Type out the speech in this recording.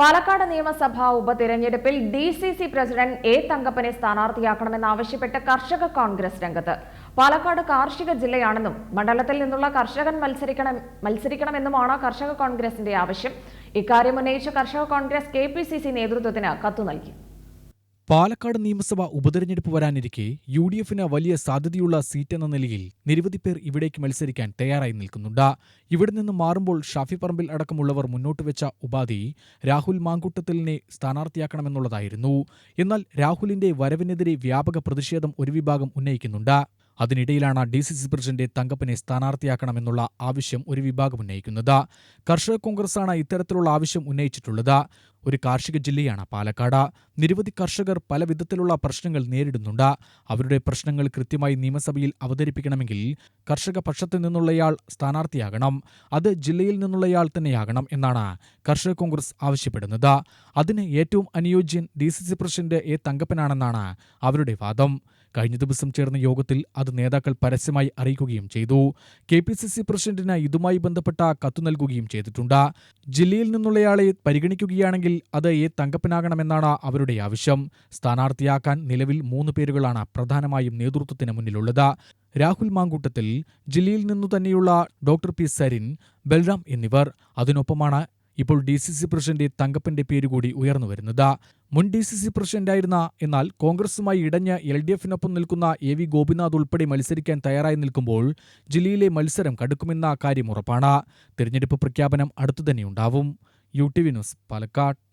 പാലക്കാട് നിയമസഭാ ഉപതിരഞ്ഞെടുപ്പിൽ D C C president A തങ്കപ്പനെ സ്ഥാനാർത്ഥിയാക്കണമെന്നാവശ്യപ്പെട്ട് കർഷക കോൺഗ്രസ് രംഗത്ത്. പാലക്കാട് കാർഷിക ജില്ലയാണെന്നും മണ്ഡലത്തിൽ നിന്നുള്ള കർഷകൻ മത്സരിക്കണം മത്സരിക്കണമെന്നുമാണ് കർഷക കോൺഗ്രസിന്റെ ആവശ്യം. ഇക്കാര്യം ഉന്നയിച്ച കർഷക കോൺഗ്രസ് കെ നേതൃത്വത്തിന് കത്തു നൽകി. പാലക്കാട് നിയമസഭാ ഉപതെരഞ്ഞെടുപ്പ് വരാനിരിക്കെ യു ഡി എഫിന് വലിയ സാധ്യതയുള്ള സീറ്റെന്ന നിലയിൽ നിരവധി പേർ ഇവിടേക്ക് മത്സരിക്കാൻ തയ്യാറായി നിൽക്കുന്നുണ്ട്. ഇവിടെ നിന്ന് മാറുമ്പോൾ ഷാഫി പറമ്പിൽ അടക്കമുള്ളവർ മുന്നോട്ട് വെച്ച ഉപാധി രാഹുൽ മാങ്കുട്ടത്തലിനെ സ്ഥാനാർത്ഥിയാക്കണമെന്നുള്ളതായിരുന്നു. എന്നാൽ രാഹുലിന്റെ വരവിനെതിരെ വ്യാപക പ്രതിഷേധം ഒരു വിഭാഗം ഉന്നയിക്കുന്നുണ്ട്. അതിനിടയിലാണ് ഡി സി സി പ്രസിഡന്റ് തങ്കപ്പനെ സ്ഥാനാർത്ഥിയാക്കണമെന്നുള്ള ആവശ്യം ഒരു വിഭാഗം ഉന്നയിക്കുന്നത്. കർഷക കോൺഗ്രസാണ് ഇത്തരത്തിലുള്ള ആവശ്യം ഉന്നയിച്ചിട്ടുള്ളത്. ഒരു കാർഷിക ജില്ലയാണ് പാലക്കാട്. നിരവധി കർഷകർ പല വിധത്തിലുള്ള പ്രശ്നങ്ങൾ നേരിടുന്നുണ്ട്. അവരുടെ പ്രശ്നങ്ങൾ കൃത്യമായി നിയമസഭയിൽ അവതരിപ്പിക്കണമെങ്കിൽ കർഷക പക്ഷത്തു നിന്നുള്ളയാൾ സ്ഥാനാർത്ഥിയാകണം. അത് ജില്ലയിൽ നിന്നുള്ളയാൾ തന്നെയാകണം എന്നാണ് കർഷക കോൺഗ്രസ് ആവശ്യപ്പെടുന്നത്. അതിന് ഏറ്റവും അനുയോജ്യൻ D C C president A തങ്കപ്പനാണെന്നാണ് അവരുടെ വാദം. കഴിഞ്ഞ ദിവസം ചേർന്ന യോഗത്തിൽ അത് നേതാക്കൾ പരസ്യമായി അറിയിക്കുകയും ചെയ്തു. കെ പി സി സി പ്രസിഡന്റിന് ഇതുമായി ബന്ധപ്പെട്ട കത്തു നൽകുകയും ചെയ്തിട്ടുണ്ട്. ജില്ലയിൽ നിന്നുള്ളയാളെ പരിഗണിക്കുകയാണെങ്കിൽ അത് എ തങ്കപ്പനാകണമെന്നാണ് അവരുടെ ആവശ്യം. സ്ഥാനാർത്ഥിയാക്കാൻ നിലവിൽ മൂന്ന് പേരുകളാണ് പ്രധാനമായും നേതൃത്വത്തിന് മുന്നിലുള്ളത്. രാഹുൽ മാങ്കൂട്ടത്തിൽ ജില്ലയിൽ നിന്നു തന്നെയുള്ള ഡോക്ടർ പി സരിൻ ബൽറാം എന്നിവർ. അതിനൊപ്പമാണ് ഇപ്പോൾ ഡി സി സി പ്രസിഡന്റ് തങ്കപ്പന്റെ പേരുകൂടി ഉയർന്നുവരുന്നത് മുൻ ഡി സി സി പ്രസിഡന്റായിരുന്ന എന്നാൽ കോൺഗ്രസുമായി ഇടഞ്ഞ് എൽ ഡി എഫിനൊപ്പം നിൽക്കുന്ന എ വി ഗോപിനാഥ് ഉൾപ്പെടെ മത്സരിക്കാൻ തയ്യാറായി നിൽക്കുമ്പോൾ ജില്ലയിലെ മത്സരം കടുക്കുമെന്ന കാര്യം ഉറപ്പാണ്. തിരഞ്ഞെടുപ്പ് പ്രഖ്യാപനം അടുത്തുതന്നെയുണ്ടാവും. U T V news Palakkad.